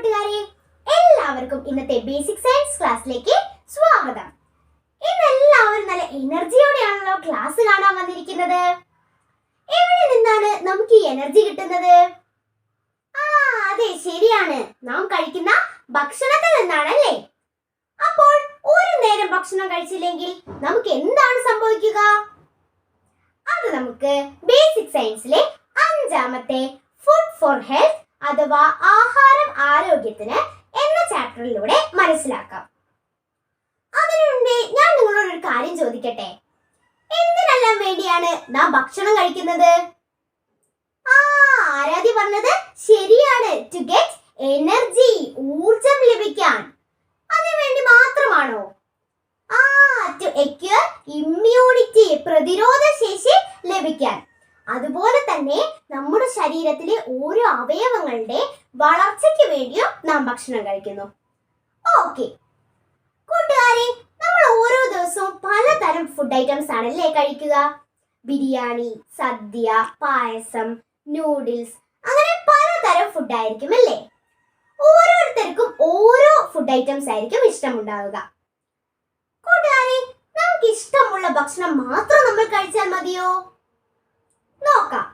കൂട്ടുകാരെ എല്ലാവർക്കും ഇന്നത്തെ ബേസിക് സയൻസ് ക്ലാസ്സിലേക്ക് സ്വാഗതം. ഇന്ന് എല്ലാവരും നല്ല എനർജിയോടെയാണല്ലോ ക്ലാസ് കാണാൻ വന്നിരിക്കുന്നത്. എവിടെ നിന്നാണ് നമുക്ക് ഈ എനർജി കിട്ടുന്നത്? ആ അതെ ശരിയാണ്. നാം കഴിക്കുന്ന ഭക്ഷണത്തിൽ നിന്നാണല്ലേ? അപ്പോൾ ഒരു നേരം ഭക്ഷണം കഴിച്ചില്ലെങ്കിൽ നമുക്ക് എന്താണ് സംഭവിക്കുക? അത് നമുക്ക് ബേസിക് സയൻസിലെ അഞ്ചാമത്തെ ഫുഡ് ഫോർ ഹെൽത്ത് അഥവാ ആഹാരം ആരോഗ്യത്തിന് എന്ന ചാപ്റ്ററിലൂടെ മനസ്സിലാക്കാം. അതിനു മുമ്പേ ഞാൻ നിങ്ങളോട് ഒരു കാര്യം ചോദിക്കട്ടെ? എന്തിനെല്ലാം വേണ്ടിയാണ് നാം ഭക്ഷണം കഴിക്കുന്നത്? ആ ആരാധ്യ പറഞ്ഞത് ശരിയാണ്. ടു ഗെറ്റ് എനർജി ഊർജം ലഭിക്കാൻ. അതിനുവേണ്ടി മാത്രമാണോ? ആ ടു എക്യൂർ ഇമ്മ്യൂണിറ്റി പ്രതിരോധ ശേഷി ലഭിക്കാൻ. അതുപോലെ തന്നെ നമ്മുടെ ശരീരത്തിലെ ഓരോ അവയവങ്ങളുടെ വളർച്ചയ്ക്ക് വേണ്ടിയും നാം ഭക്ഷണം കഴിക്കുന്നു. ഓക്കെ കൂട്ടുകാരെ നമ്മൾ ഓരോ ദിവസവും പലതരം ഫുഡ് ഐറ്റംസ് ആണല്ലേ കഴിക്കുക? ബിരിയാണി സദ്യ പായസം നൂഡിൽസ് അങ്ങനെ പലതരം ഫുഡ് ആയിരിക്കും അല്ലേ? ഓരോരുത്തർക്കും ഓരോ ഫുഡ് ഐറ്റംസ് ആയിരിക്കും ഇഷ്ടമുണ്ടാവുക. കൂട്ടുകാരെ നമുക്ക് ഇഷ്ടമുള്ള ഭക്ഷണം മാത്രം നമ്മൾ കഴിച്ചാൽ മതിയോ? നോക്കാം.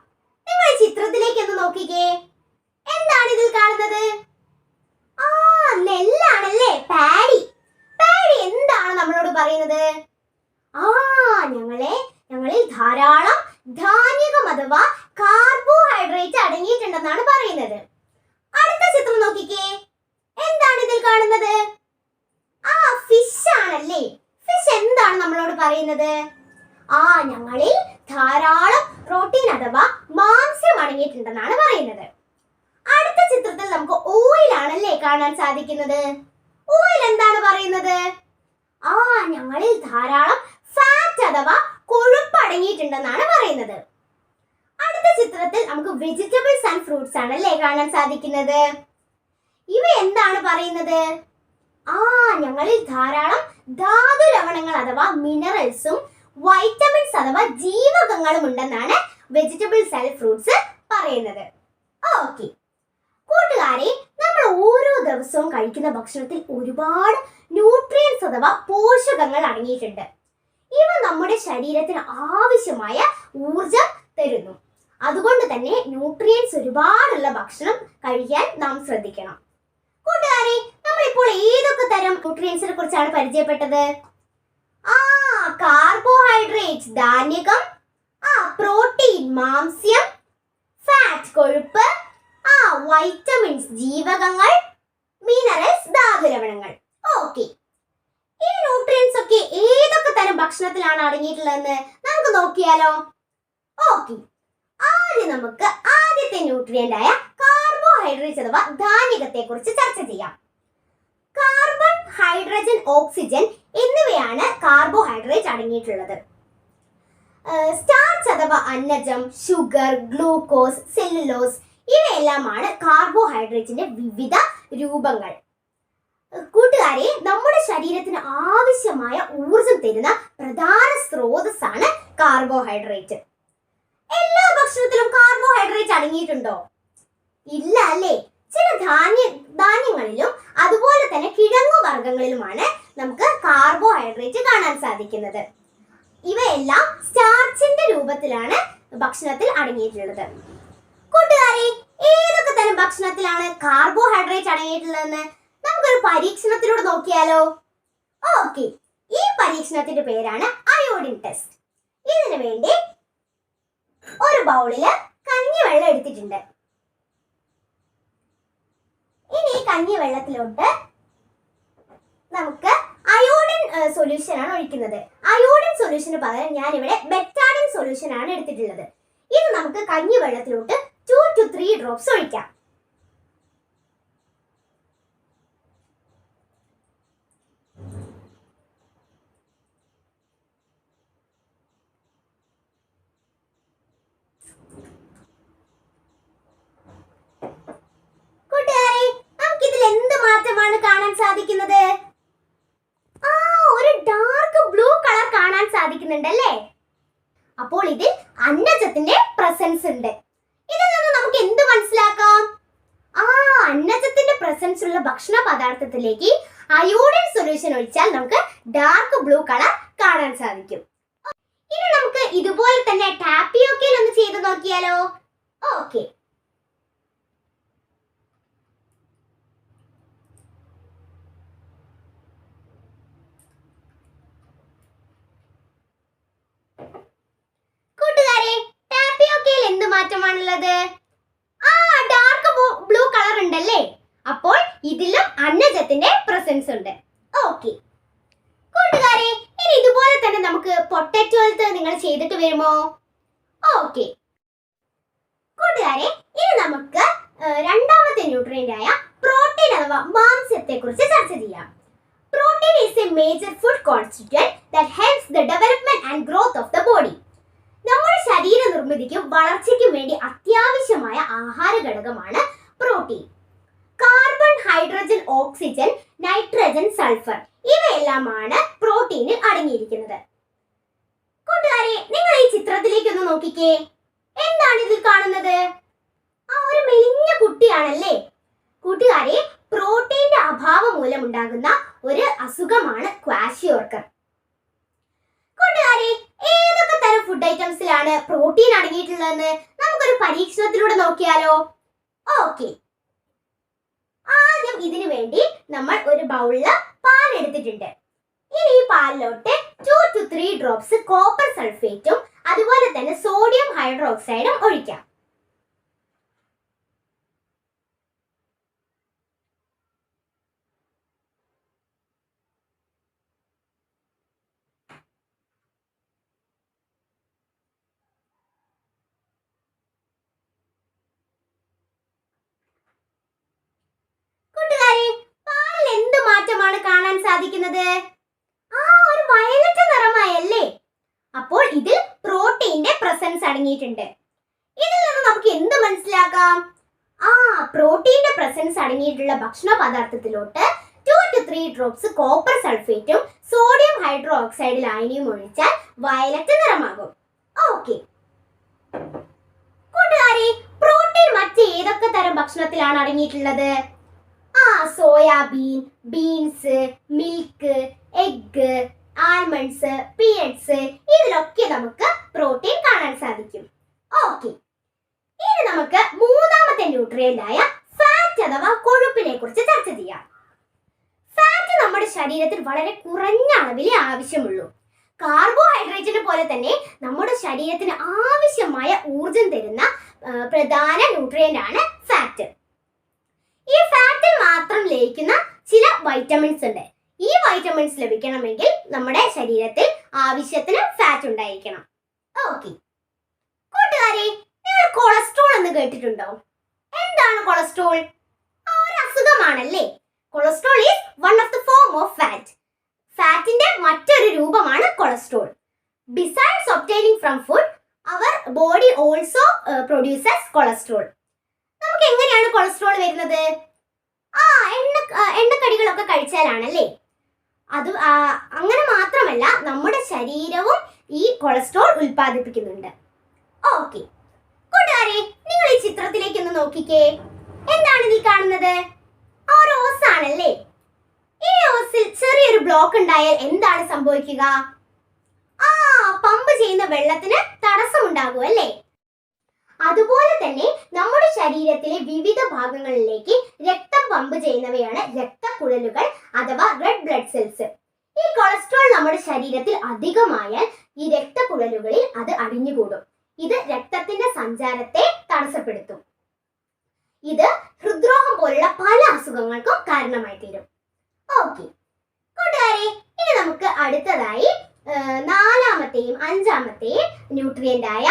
നിങ്ങൾ ചിത്രത്തിലേക്ക് ഒന്ന് നോക്കിക്കേ. എന്താണ് ഇതിൽ കാണുന്നത്? ആ നെല്ലാണല്ലേ? പാഡി. പാഡി എന്താണ് നമ്മളോട് പറയുന്നത്? ആ ഞങ്ങളെ ഞങ്ങളിൽ ധാരാളം ധാന്യകം അഥവാ കാർബോഹൈഡ്രേറ്റ് അടങ്ങിയിട്ടുണ്ടെന്നാണ് പറയുന്നത്. അടുത്ത ചിത്രം നോക്കിക്കേ. എന്താണ് ഇതിൽ കാണുന്നത്? ആ ഫിഷ് ആണല്ലേ. ഫിഷ് എന്താണ് നമ്മളോട് പറയുന്നത്? ആ ഞങ്ങളിൽ ധാരാളം പ്രോട്ടീൻ അഥവാ മാംസ്യം അടങ്ങിയിട്ടുണ്ടെന്നാണ് പറയുന്നത്. അടുത്ത ചിത്രത്തിൽ നമുക്ക് ഓയിൽ ആണല്ലേ കാണാൻ സാധിക്കുന്നത്? ഓയിൽ എന്താണ് പറയുന്നത്? ആ ഞങ്ങളിൽ ധാരാളം ഫാറ്റ് അഥവാ കൊഴുപ്പ് അടങ്ങിയിട്ടുണ്ടെന്നാണ് പറയുന്നത്. അടുത്ത ചിത്രത്തിൽ നമുക്ക് വെജിറ്റബിൾസ് ആൻഡ് ഫ്രൂട്ട്സ് ആണല്ലേ കാണാൻ സാധിക്കുന്നത്. ഇവ എന്താണ് പറയുന്നത്? ആ ഞങ്ങളിൽ ധാരാളം ധാതു ലവണങ്ങൾ അഥവാ മിനറൽസും വൈറ്റമിൻസ് അഥവാ ജീവകങ്ങളും ഉണ്ടെന്നാണ് വെജിറ്റബിൾസ് ആൻഡ് ഫ്രൂട്ട്സ് പറയുന്നത്. ഓക്കെ കൂട്ടുകാരെ നമ്മൾ ഓരോ ദിവസവും കഴിക്കുന്ന ഭക്ഷണത്തിൽ ഒരുപാട് ന്യൂട്രിയൻസ് അഥവാ പോഷകങ്ങൾ അടങ്ങിയിട്ടുണ്ട്. ഇവ നമ്മുടെ ശരീരത്തിന് ആവശ്യമായ ഊർജം തരുന്നു. അതുകൊണ്ട് തന്നെ ന്യൂട്രിയൻസ് ഒരുപാടുള്ള ഭക്ഷണം കഴിക്കാൻ നാം ശ്രദ്ധിക്കണം. കൂട്ടുകാരെ നമ്മളിപ്പോൾ ഏതൊക്കെ തരം ന്യൂട്രിയൻസിനെ കുറിച്ചാണ് പരിചയപ്പെട്ടത്? കാർബോഹൈഡ്രേറ്റ് ധാന്യകം ആ പ്രോട്ടീൻ മാംസ്യം ഫാറ്റ് കൊഴുപ്പ് ആ വൈറ്റമിൻസ് ജീവകങ്ങൾ മിനറൽസ് ധാതുലവണങ്ങൾ ഓക്കെ ഈ ന്യൂട്രിയൻസ് ഒക്കെ ഏതൊക്കെ തരം ഭക്ഷണത്തിലാണ് അടങ്ങിയിട്ടുള്ളതെന്ന് നമുക്ക് നോക്കിയാലോ? ഓക്കെ ആദ്യം നമുക്ക് ആദ്യത്തെ ന്യൂട്രിയന്റ് ആയ കാർബോഹൈഡ്രേറ്റ് അഥവാ ധാന്യകത്തെ കുറിച്ച് ചർച്ച ചെയ്യാം. കാർബൺ ഹൈഡ്രജൻ ഓക്സിജൻ എന്നിവയാണ് കാർബോഹൈഡ്രേറ്റ് അടങ്ങിയിട്ടുള്ളത്. സ്റ്റാർച്ച് അഥവാ അന്നജം ഷുഗർ ഗ്ലൂക്കോസ് സെല്ലുലോസ് ഇവയെല്ലാമാണ് കാർബോഹൈഡ്രേറ്റിന്റെ വിവിധ രൂപങ്ങൾ. കൂട്ടുകാരെ നമ്മുടെ ശരീരത്തിന് ആവശ്യമായ ഊർജം തരുന്ന പ്രധാന സ്രോതസ്സാണ് കാർബോഹൈഡ്രേറ്റ് എല്ലാ ഭക്ഷണത്തിലും കാർബോഹൈഡ്രേറ്റ് അടങ്ങിയിട്ടുണ്ടോ? ഇല്ല അല്ലേ? ചില ധാന്യ ധാന്യങ്ങളിലും അതുപോലെ തന്നെ കിഴങ്ങു കാണാൻ സാധിക്കുന്നത്. ഇവയെല്ലാം സ്റ്റാർച്ചിന്റെ രൂപത്തിലാണ് ഭക്ഷണത്തിൽ അടങ്ങിയിട്ടുള്ളത്. കൂട്ടുകാരെ ഏതൊക്കെ തരം ഭക്ഷണത്തിലാണ് കാർബോഹൈഡ്രേറ്റ് അടങ്ങിയിട്ടുള്ളതെന്ന് നമുക്കൊരു പരീക്ഷണത്തിലൂടെ നോക്കിയാലോ? ഓക്കെ ഈ പരീക്ഷണത്തിന്റെ പേരാണ് അയോഡിൻ ടെസ്റ്റ് ഇതിനു വേണ്ടി ഒരു ബൗളിൽ കഞ്ഞിവെള്ളം എടുത്തിട്ടുണ്ട്. ഇനി ഈ കഞ്ഞിവെള്ളത്തിലോട്ട് നമുക്ക് സൊല്യൂഷൻ ആണ് ഒഴിക്കുന്നത്. അയോഡിൻ സൊല്യൂഷന് പകരം ഞാൻ ഇവിടെ ബെറ്റാഡിൻ സൊല്യൂഷൻ ആണ് എടുത്തിട്ടുള്ളത്. ഇത് നമുക്ക് കഞ്ഞിവെള്ളത്തിലോട്ട് ടു ടു ത്രീ ഡ്രോപ്സ് ഒഴിക്കാം കൂട്ടുകാരെ നമുക്കിതിൽ എന്ത് മാറ്റമാണ് കാണാൻ സാധിക്കുന്നത് ആ ഒരു ഡാർക്ക് ബ്ലൂ കളർ കാണാൻ സാധിക്കുന്നുണ്ടല്ലേ അപ്പോൾ ഇതിൽ അന്നജത്തിന്റെ പ്രസൻസ് ഉണ്ട്. ഇതിൽ നിന്ന് നമുക്ക് എന്ത് മനസ്സിലാക്കാം? ആ അന്നജത്തിന്റെ പ്രസൻസ് ഉള്ള ഭക്ഷണ പദാർത്ഥത്തിലേക്ക് അയോഡിൻ സൊല്യൂഷൻ ഒഴിച്ചാൽ നമുക്ക് ഡാർക്ക് ബ്ലൂ കളർ കാണാൻ സാധിക്കും. ഇനി നമുക്ക് ഇതുപോലെ തന്നെ ടാപ്പിയോക്കയിൽ ഒന്ന് ചെയ്ത് നോക്കിയാലോ? ഓക്കെ കൂട്ടുകാരെ ടാപ്പിയോക്കയിൽ എന്ത് മാറ്റമാണുള്ളത്? ആ ഡാർക്ക് ബ്ലൂ കളർ ഉണ്ടല്ലേ? അപ്പോൾ ഇതിലും അന്നജത്തിന്റെ പ്രസൻസ് ഉണ്ട്. ഓക്കെ കൂട്ടുകാരെ ഇനി ഇതുപോലെ തന്നെ നമുക്ക് പൊട്ടറ്റോലത്ത് നിങ്ങൾ ചെയ്തിട്ട് വരുമോ? ഓക്കെ കൂട്ടുകാരെ ഇനി നമുക്ക് രണ്ടാമത്തെ ന്യൂട്രിയന്റ് ആയ പ്രോട്ടീൻ അഥവാ മാംസ്യത്തെ കുറിച്ച് ചർച്ച ചെയ്യാം. Protein is a major food constituent that helps the development and growth of the body ശരീര നിർമ്മിതിക്കും വളർച്ചയ്ക്കും വേണ്ടി അത്യാവശ്യമായ ആഹാര ഘടകമാണ് protein. Carbon hydrogen oxygen nitrogen sulphur ഇവയെല്ലാമാണ് പ്രോട്ടീനിൽ അടങ്ങിയിരിക്കുന്നത്. കൂട്ടുകാരെ നിങ്ങൾ ഈ ചിത്രത്തിലേക്ക് ഒന്ന് നോക്കിക്കേ. എന്താണ് ഇതിൽ കാണുന്നത്? ആ ഒരു മെലിഞ്ഞ കുട്ടിയാണല്ലേ? കൂട്ടുകാരെ പ്രോട്ടീന്റെ അഭാവം മൂലം ഉണ്ടാകുന്ന ഒരു അസുഖമാണ് ക്വാഷിയോർക്കർ കൂട്ടുകാരെ ഏതൊക്കെ തരം ഫുഡ് ഐറ്റംസിലാണ് പ്രോട്ടീൻ അടങ്ങിയിട്ടുള്ളതെന്ന് നമുക്കൊരു പരീക്ഷണത്തിലൂടെ നോക്കിയാലോ? ഓക്കെ ആദ്യം ഇതിനു വേണ്ടി നമ്മൾ ഒരു ബൗളിൽ പാൽ എടുത്തിട്ടുണ്ട്. ഇനി ഈ പാലിലോട്ട് two two three drops copper സൾഫേറ്റും അതുപോലെ തന്നെ സോഡിയം ഹൈഡ്രോക്സൈഡും ഒഴിക്കാം കൂട്ടുകാരെ പാലിൽ എന്ത് മാറ്റമാണ് കാണാൻ സാധിക്കുന്നത്? ആ ഒരു വയലറ്റ് നിറമായല്ലേ? അപ്പോൾ ഇതിൽ പ്രോട്ടീന്റെ പ്രസൻസ് അടങ്ങിയിട്ടുണ്ട്. ഇതിൽ നിന്ന് നമുക്ക് എന്ത് മനസ്സിലാക്കാം? ആ പ്രോട്ടീന്റെ പ്രസൻസ് അടങ്ങിയിട്ടുള്ള ഭക്ഷണ പദാർത്ഥത്തിലോട്ട് two two three drops copper സൾഫേറ്റും sodium hydroxide ലായനിയും ഒഴിച്ചാൽ വയലറ്റ് നിറമാകും. ഓക്കെ കൂട്ടുകാരെ പ്രോട്ടീൻ മറ്റ് ഏതൊക്കെ തരം ഭക്ഷണത്തിലാണ് അടങ്ങിയിട്ടുള്ളത്? ആ soybean beans milk egg almonds peanuts ഇതിലൊക്കെ നമുക്ക് പ്രോട്ടീൻ കാണാൻ സാധിക്കും. ഓക്കെ ഇനി നമുക്ക് മൂന്നാമത്തെ ന്യൂട്രിയന്റ് ആയ ഫാറ്റ് അഥവാ കൊഴുപ്പിനെ കുറിച്ച് ചർച്ച ചെയ്യാം. ഫാറ്റ് നമ്മുടെ ശരീരത്തിൽ വളരെ കുറഞ്ഞ അളവിലേ ആവശ്യമുള്ളൂ. കാർബോഹൈഡ്രേറ്റിനെ പോലെ തന്നെ നമ്മുടെ ശരീരത്തിന് ആവശ്യമായ ഊർജം തരുന്ന പ്രധാന ന്യൂട്രിയന്റ് ആണ് ഈ ഫാറ്റിൽ മാത്രം ലയിക്കുന്ന ചില വൈറ്റമിൻസ് ഉണ്ട്. ഈ വൈറ്റമിൻസ് ലഭിക്കണമെങ്കിൽ നമ്മുടെ ശരീരത്തിൽ ആവശ്യത്തിന് ഫാറ്റ് ഉണ്ടായിരിക്കണം. ഓക്കെ കൂട്ടുകാരെ നിങ്ങൾ കൊളസ്ട്രോൾ എന്ന് കേട്ടിട്ടുണ്ടോ? എന്താണ് കൊളസ്ട്രോൾ ഒരു അസുഖമാണല്ലേ? Cholesterol is one of the form of fat ഫാറ്റിന്റെ മറ്റൊരു രൂപമാണ് cholesterol besides obtaining from food our body also produces cholesterol നമുക്ക് എങ്ങനെയാണ് കൊളസ്ട്രോൾ വരുന്നത്? ആ എണ്ണ എണ്ണക്കടികളൊക്കെ കഴിച്ചാലാണല്ലേ? അത് അങ്ങനെ മാത്രമല്ല നമ്മുടെ ശരീരവും ഈ കൊളസ്ട്രോൾ ഉൽപ്പാദിപ്പിക്കുന്നുണ്ട്. ഓക്കെ കൂട്ടുകാരെ നിങ്ങൾ ഈ ചിത്രത്തിലേക്ക് ഒന്ന് നോക്കിക്കേ. എന്താണ് ഇതിൽ കാണുന്നത്? ആ ഓസ് ആണല്ലേ? ഈ ഓസിൽ ചെറിയൊരു ബ്ലോക്ക് ഉണ്ടായാൽ എന്താണ് സംഭവിക്കുക? ആ പമ്പ് ചെയ്യുന്ന വെള്ളത്തിന് തടസ്സമുണ്ടാകും അല്ലേ? അതുപോലെ തന്നെ നമ്മുടെ ശരീരത്തിലെ വിവിധ ഭാഗങ്ങളിലേക്ക് രക്തം പമ്പ് ചെയ്യുന്നവയാണ് രക്തക്കുഴലുകൾ അഥവാ റെഡ് ബ്ലഡ് സെൽസ് ഈ കൊളസ്ട്രോൾ നമ്മുടെ ശരീരത്തിൽ അധികമായാൽ ഈ രക്തക്കുഴലുകളിൽ അത് അടിഞ്ഞുകൂടും. ഇത് രക്തത്തിന്റെ സഞ്ചാരത്തെ തടസ്സപ്പെടുത്തും. ഇത് ഹൃദ്രോഹം പോലുള്ള പല അസുഖങ്ങൾക്കും കാരണമായി തീരും. ഓക്കെ കൂട്ടുകാരെ ഇനി നമുക്ക് അടുത്തതായി നാലാമത്തെയും അഞ്ചാമത്തെയും ന്യൂട്രിയന്റ് ആയ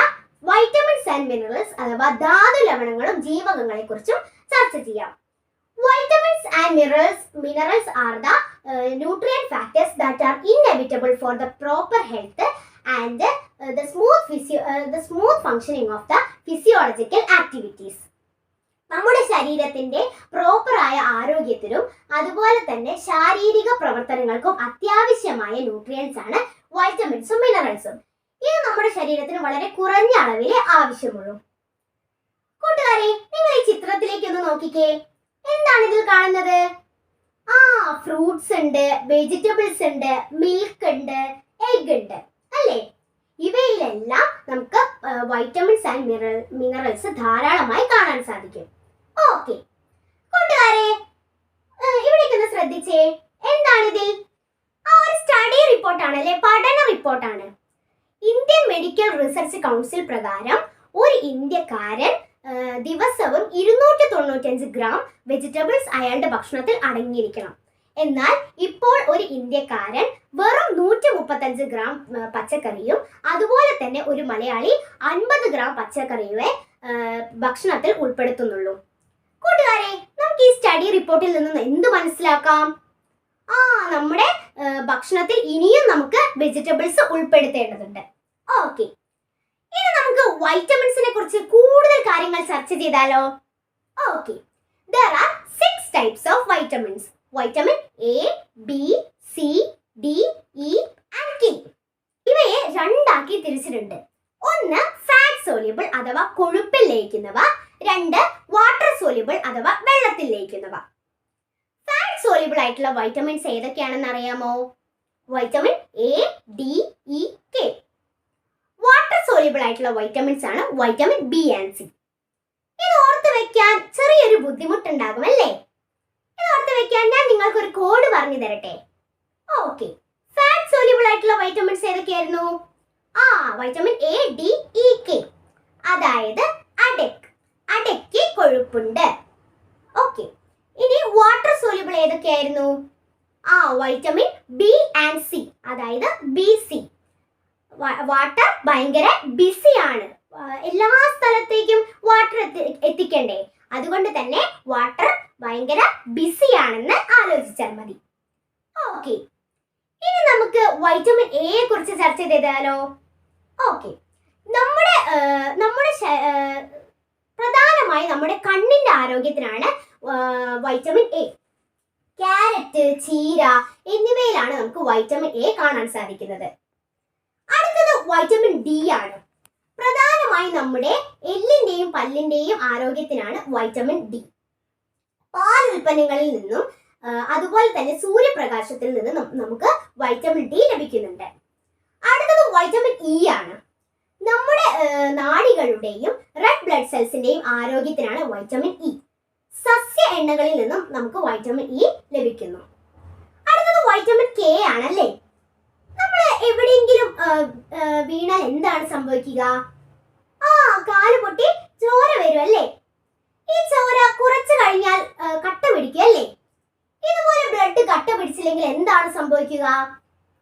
വൈറ്റമിൻസ് ആൻഡ് മിനറൽസ് അഥവാ ധാതു ലവണങ്ങളും ജീവകങ്ങളെ കുറിച്ചും ചർച്ച ചെയ്യാം. Vitamins and minerals minerals are the nutrient factors that are inevitable for the proper health and the smooth physio the smooth functioning of the physiological activities നമ്മുടെ ശരീരത്തിന്റെ പ്രോപ്പറായ ആരോഗ്യത്തിനും അതുപോലെ തന്നെ ശാരീരിക പ്രവർത്തനങ്ങൾക്കും അത്യാവശ്യമായ ന്യൂട്രിയൻസ് ആണ് വൈറ്റമിൻസും മിനറൽസും ഇത് നമ്മുടെ ശരീരത്തിന് വളരെ കുറഞ്ഞ അളവിലെ ആവശ്യമുള്ളൂ. കൂട്ടുകാരെ നിങ്ങൾ ഈ ചിത്രത്തിലേക്ക് ഒന്ന് നോക്കിക്കേ. എന്താണ് ഇതിൽ കാണുന്നത്? ആ ഫ്രൂട്ട്സ് ഉണ്ട് വെജിറ്റബിൾസ് ഉണ്ട് മിൽക്ക് ഉണ്ട് എഗ് ഉണ്ട്. അല്ലേ? ഇവയിലെല്ലാം നമുക്ക് വൈറ്റമിൻസ് ആൻഡ് മിനറൽ മിനറൽസ് ധാരാളമായി കാണാൻ സാധിക്കും. ഓക്കെ കൂട്ടുകാരെ ഇവിടേക്കൊന്ന് ശ്രദ്ധിച്ചേ. എന്താണിതിൽ ആ ഒരു സ്റ്റഡി റിപ്പോർട്ടാണ് അല്ലെ? പഠന റിപ്പോർട്ടാണ് ഇന്ത്യൻ മെഡിക്കൽ റിസർച്ച് കൗൺസിൽ പ്രകാരം ഒരു ഇന്ത്യക്കാരൻ ദിവസവും ഇരുന്നൂറ്റി തൊണ്ണൂറ്റഞ്ച് ഗ്രാം വെജിറ്റബിൾസ് അയാളുടെ ഭക്ഷണത്തിൽ അടങ്ങിയിരിക്കണം. എന്നാൽ ഇപ്പോൾ ഒരു ഇന്ത്യക്കാരൻ വെറും നൂറ്റി മുപ്പത്തഞ്ച് ഗ്രാം പച്ചക്കറിയും അതുപോലെ തന്നെ ഒരു മലയാളി അൻപത് ഗ്രാം പച്ചക്കറിയെ ഭക്ഷണത്തിൽ ഉൾപ്പെടുത്തുന്നുള്ളൂ. കൂട്ടുകാരെ നമുക്ക് ഈ സ്റ്റഡി റിപ്പോർട്ടിൽ നിന്ന് എന്ത് മനസ്സിലാക്കാം? ആ നമ്മുടെ ഭക്ഷണത്തിൽ ഇനിയും നമുക്ക് വെജിറ്റബിൾസ് ഉൾപ്പെടുത്തേണ്ടതുണ്ട്. ഓക്കെ. ഇനി നമുക്ക് വൈറ്റമിൻസിനെ കുറിച്ച് കൂടുതൽ കാര്യങ്ങൾ ചർച്ച ചെയ്താലോ? Okay. There are six types of vitamins vitamin A B C D E and K ഇവയെ രണ്ടാക്കി തിരിച്ചിട്ടുണ്ട്. ഒന്ന് ഫാറ്റ് സോലിയബിൾ അഥവാ കൊഴുപ്പിൽ ലയിക്കുന്നവ രണ്ട് വാട്ടർ സോലിയബിൾ അഥവാ വെള്ളത്തിൽ ലയിക്കുന്നവ. ഫാറ്റ് സോലിയബിൾ ആയിട്ടുള്ള വൈറ്റമിൻസ് ഏതൊക്കെയാണെന്ന് അറിയാമോ? Vitamin A D E K soluble ആയിട്ടുള്ള വൈറ്റമിൻസ് ആണ് വൈറ്റമിൻ ബി ആൻഡ് സി ഇത് ഓർത്ത് വെക്കാൻ ചെറിയൊരു ബുദ്ധിമുട്ടുണ്ടാകും അല്ലേ? ഇത് ഓർത്ത് വെക്കാൻ ഞാൻ നിങ്ങൾക്ക് ഒരു കോഡ് പറഞ്ഞു തരട്ടെ. ഓക്കെ ഫാറ്റ് സോലിബിൾ ആയിട്ടുള്ള വൈറ്റമിൻസ് ഏതൊക്കെയായിരുന്നു? ആ vitamin A D E K അതായത് അഡെക് അടയ്ക്ക് കൊഴുപ്പുണ്ട്. ഓക്കെ ഇനി വാട്ടർ സോലിബിൾ ഏതൊക്കെയായിരുന്നു? ആ വൈറ്റമിൻ ബി ആൻഡ് സി അതായത് ബി സി വാട്ടർ ഭയങ്കര ബിസിയാണ്. എല്ലാ സ്ഥലത്തേക്കും വാട്ടർ എത്തിക്കണ്ടേ? അതുകൊണ്ട് തന്നെ വാട്ടർ ഭയങ്കര ബിസിയാണെന്ന് ആലോചിച്ചാൽ മതി. ഓക്കെ. ഇനി നമുക്ക് വൈറ്റമിൻ എയെ കുറിച്ച് ചർച്ച ചെയ്താലോ? ഓക്കെ. നമ്മുടെ നമ്മുടെ പ്രധാനമായി നമ്മുടെ കണ്ണിന്റെ ആരോഗ്യത്തിനാണ് വൈറ്റമിൻ എ. ക്യാരറ്റ് ചീര എന്നിവയിലാണ് നമുക്ക് വൈറ്റമിൻ എ കാണാൻ സാധിക്കുന്നത്. അടുത്തത് വൈറ്റമിൻ ഡി ആണ്. പ്രധാനമായി നമ്മുടെ എല്ലിന്റെയും പല്ലിന്റെയും ആരോഗ്യത്തിനാണ് വൈറ്റമിൻ ഡി പാൽ ഉൽപ്പന്നങ്ങളിൽ നിന്നും അതുപോലെ തന്നെ സൂര്യപ്രകാശത്തിൽ നിന്നും നമുക്ക് വൈറ്റമിൻ ഡി ലഭിക്കുന്നുണ്ട്. അടുത്തത് വൈറ്റമിൻ ഇ ആണ്. നമ്മുടെ നാടികളുടെയും റെഡ് ബ്ലഡ് സെൽസിന്റെയും ആരോഗ്യത്തിനാണ് വൈറ്റമിൻ ഇ സസ്യ എണ്ണകളിൽ നിന്നും നമുക്ക് വൈറ്റമിൻ ഇ ലഭിക്കുന്നു. അടുത്തത് വൈറ്റമിൻ കെ ആണല്ലേ എവിടെയെങ്കിലും വീണാൽ എന്താണ് സംഭവിക്കുക? ആ കാൽ പൊട്ടി ചോര വരും അല്ലേ? ഈ ചോര കുറച്ച് കഴിഞ്ഞാൽ കട്ട പിടിക്കും അല്ലേ? ഇതുപോലെ ബ്ലഡ് കട്ട പിടിച്ചില്ലെങ്കിൽ എന്താണ് സംഭവിക്കുക?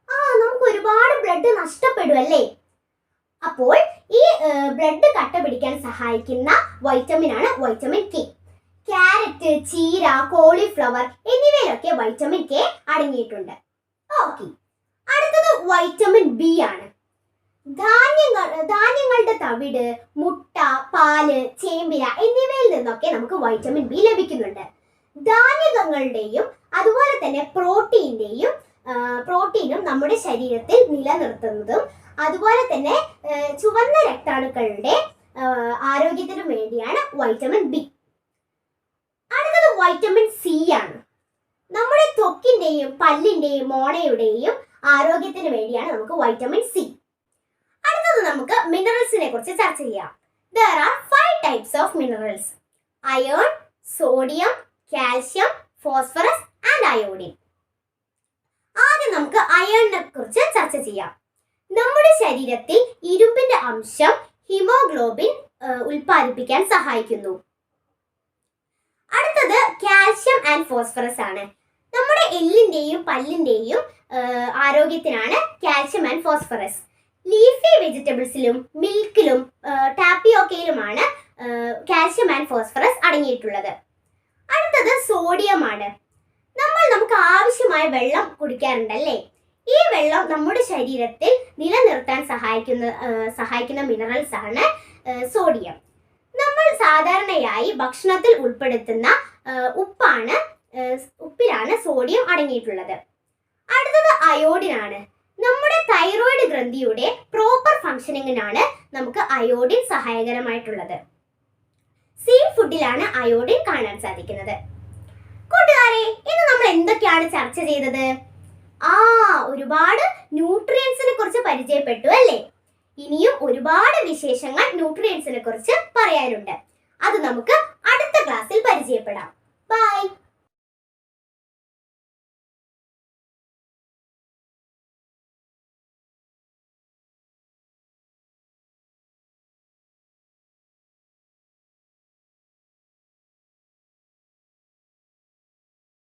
ആ നമുക്ക് ഒരുപാട് ബ്ലഡ് നഷ്ടപ്പെടും അല്ലേ? അപ്പോൾ ഈ ബ്ലഡ് കട്ട പിടിക്കാൻ സഹായിക്കുന്ന വൈറ്റമിൻ ആണ് വൈറ്റമിൻ കെ. ക്യാരറ്റ് ചീര കോളിഫ്ലവർ എന്നിവയിലൊക്കെ വൈറ്റമിൻ കെ അടങ്ങിയിട്ടുണ്ട്. ഓക്കെ. അടുത്തത് വൈറ്റമിൻ ബി ആണ്. ധാന്യങ്ങൾ ധാന്യങ്ങളുടെ തവിട് മുട്ട പാൽ ചേമ്പില എന്നിവയിൽ നിന്നൊക്കെ നമുക്ക് വൈറ്റമിൻ ബി ലഭിക്കുന്നുണ്ട്. ധാന്യങ്ങളുടെയും അതുപോലെ തന്നെ പ്രോട്ടീന്റെയും പ്രോട്ടീനും നമ്മുടെ ശരീരത്തിൽ നിലനിർത്തുന്നതും അതുപോലെ തന്നെ ചുവന്ന രക്താണുക്കളുടെ ആരോഗ്യത്തിനു വേണ്ടിയാണ് വൈറ്റമിൻ ബി അടുത്തത് വൈറ്റമിൻ സി ആണ്. നമ്മുടെ ത്വക്കിന്റെയും പല്ലിന്റെയും മോണയുടെയും ആരോഗ്യത്തിന് വേണ്ടിയാണ് നമുക്ക് വൈറ്റമിൻ സി അടുത്തത് നമുക്ക് മിനറൽസിനെ കുറിച്ച് ചർച്ച ചെയ്യാം. There are five types of minerals iron sodium calcium phosphorus and iodine ആദ്യം നമുക്ക് അയേണിനെ കുറിച്ച് ചർച്ച ചെയ്യാം. നമ്മുടെ ശരീരത്തിൽ ഇരുമ്പിന്റെ അംശം ഹിമോഗ്ലോബിൻ ഉൽപ്പാദിപ്പിക്കാൻ സഹായിക്കുന്നു. അടുത്തത് കാൽഷ്യം ആൻഡ് ഫോസ്ഫറസ് ആണ്. നമ്മുടെ എല്ലിന്റെയും പല്ലിന്റെയും ആരോഗ്യത്തിനാണ് കാൽഷ്യം ആൻഡ് ഫോസ്ഫറസ്. ലീഫി വെജിറ്റബിൾസിലും മിൽക്കിലും ടാപ്പിയോക്കയിലുമാണ് കാൽഷ്യം ആൻഡ് ഫോസ്ഫറസ് അടങ്ങിയിട്ടുള്ളത്. അടുത്തത് സോഡിയം ആണ് നമ്മൾ നമുക്ക് ആവശ്യമായ വെള്ളം കുടിക്കാറുണ്ടല്ലേ? ഈ വെള്ളം നമ്മുടെ ശരീരത്തിൽ നിലനിർത്താൻ സഹായിക്കുന്ന സഹായിക്കുന്ന മിനറൽസ് ആണ് സോഡിയം. നമ്മൾ സാധാരണയായി ഭക്ഷണത്തിൽ ഉൾപ്പെടുത്തുന്ന ഉപ്പാണ് ഉപ്പിലാണ് സോഡിയം അടങ്ങിയിട്ടുള്ളത്. അടുത്തത് അയോഡിൻ ആണ്. നമ്മുടെ തൈറോയിഡ് ഗ്രന്ഥിയുടെ പ്രോപ്പർ ഫംഗ്ഷനിങ്ങിനാണ് നമുക്ക് അയോഡിൻ സഹായകരമായിട്ടുള്ളത്. സീ ഫുഡിലാണ് അയോഡിൻ കാണാൻ സാധിക്കുന്നത്. കൂട്ടുകാരെ ഇന്ന് നമ്മൾ എന്തൊക്കെയാണ് ചർച്ച ചെയ്തത്? ആ ഒരുപാട് ന്യൂട്രിയൻസിനെ കുറിച്ച് പരിചയപ്പെട്ടു അല്ലേ? ഇനിയും ഒരുപാട് വിശേഷങ്ങൾ ന്യൂട്രിയൻസിനെ കുറിച്ച് പറയാനുണ്ട്. അത് നമുക്ക് അടുത്ത ക്ലാസ്സിൽ പരിചയപ്പെടാം. ബൈ